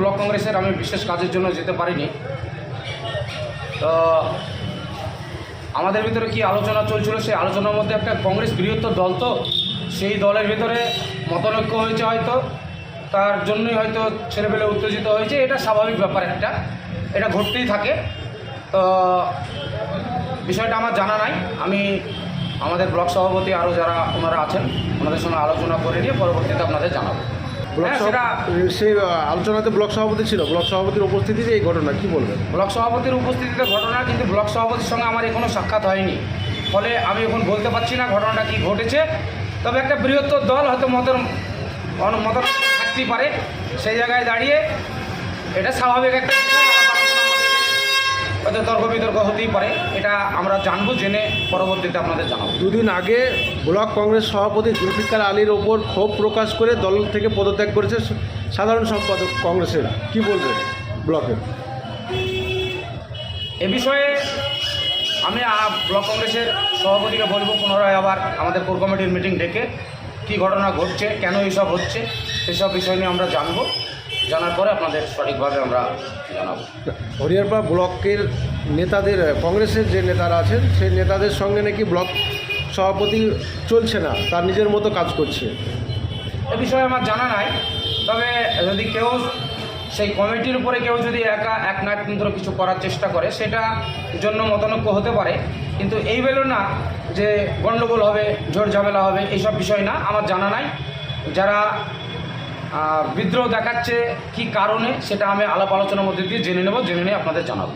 Block কংগ্রেসের, আমি বিশেষ কাজের জন্য যেতে পারিনি। তো আমাদের ভিতরে কি আলোচনা চলছিল? সেই আলোচনার মধ্যে একটা কংগ্রেস বৃহত্তর দল তো, সেই দলের ভিতরে মতনৈক্য হয়েছে হয়তো, তার জন্যই হয়তো ছেলেপেলে উত্তেজিত হয়েছে। এটা স্বাভাবিক ব্যাপার একটা, এটা ঘটতেই থাকে। তো বিষয়টা আমার জানা নাই। আমি আমাদের ব্লক সভাপতি আরও যারা ওনারা আছেন, ওনাদের সঙ্গে আলোচনা করে নিয়ে পরবর্তীতে আপনাদের জানাব। ব্লক হ্যাঁ, সেই আলোচনাতে ব্লক সভাপতি ছিল। ব্লক সভাপতির উপস্থিতিতে এই ঘটনা কি বলবেন? ব্লক সভাপতির উপস্থিতিতে ঘটনা কিন্তু ব্লক সভাপতির সঙ্গে আমার এখনও সাক্ষাৎ হয়নি। ফলে আমি এখন বলতে পারছি না ঘটনাটা কি ঘটেছে। তবে একটা বৃহত্তর দল হয়তো মতের অন- মত থাকতেই পারে। সেই জায়গায় দাঁড়িয়ে এটা স্বাভাবিক একটা হয়তো তর্ক বিতর্ক হতেই পারে এটা আমরা জানব জেনে পরবর্তীতে আপনাদের জানাব। দুদিন আগে ব্লক কংগ্রেস সভাপতি জুলফিকার আলীর ওপর ক্ষোভ প্রকাশ করে দল থেকে পদত্যাগ করেছে সাধারণ সম্পাদক কংগ্রেসের। কি বলবেন ব্লকের? এ বিষয়ে আমি ব্লক কংগ্রেসের সভাপতিকে বলব পুনরায় আবার আমাদের কোর কমিটির মিটিং ডেকে কী ঘটনা ঘটছে কেন এইসব হচ্ছে সেসব বিষয় নিয়ে আমরা জানব। জানার পরে আপনাদের সঠিকভাবে আমরা জানাব। হরিয়ারপাড়া ব্লকের নেতাদের কংগ্রেসের যে নেতারা আছেন সেই নেতাদের সঙ্গে নাকি ব্লক সভাপতি চলছে না তার নিজের মতো কাজ করছে। এ বিষয়ে আমার জানা নাই তবে যদি কেউ সেই কমিটির উপরে কেউ যদি একা এক নায়কতন্ত্র কিছু করার চেষ্টা করে, সেটা জন্য মতানৈক্য হতে পারে। কিন্তু এই বেলো না যে গণ্ডগোল হবে ঝড় ঝামেলা হবে, এইসব বিষয় না, আমার জানা নাই। যারা বিদ্রোহ দেখাচ্ছে কি কারণে, সেটা আমি আলাপ আলোচনার মধ্যে দিয়ে জেনে নেব, জেনে নিয়ে আপনাদের জানাব।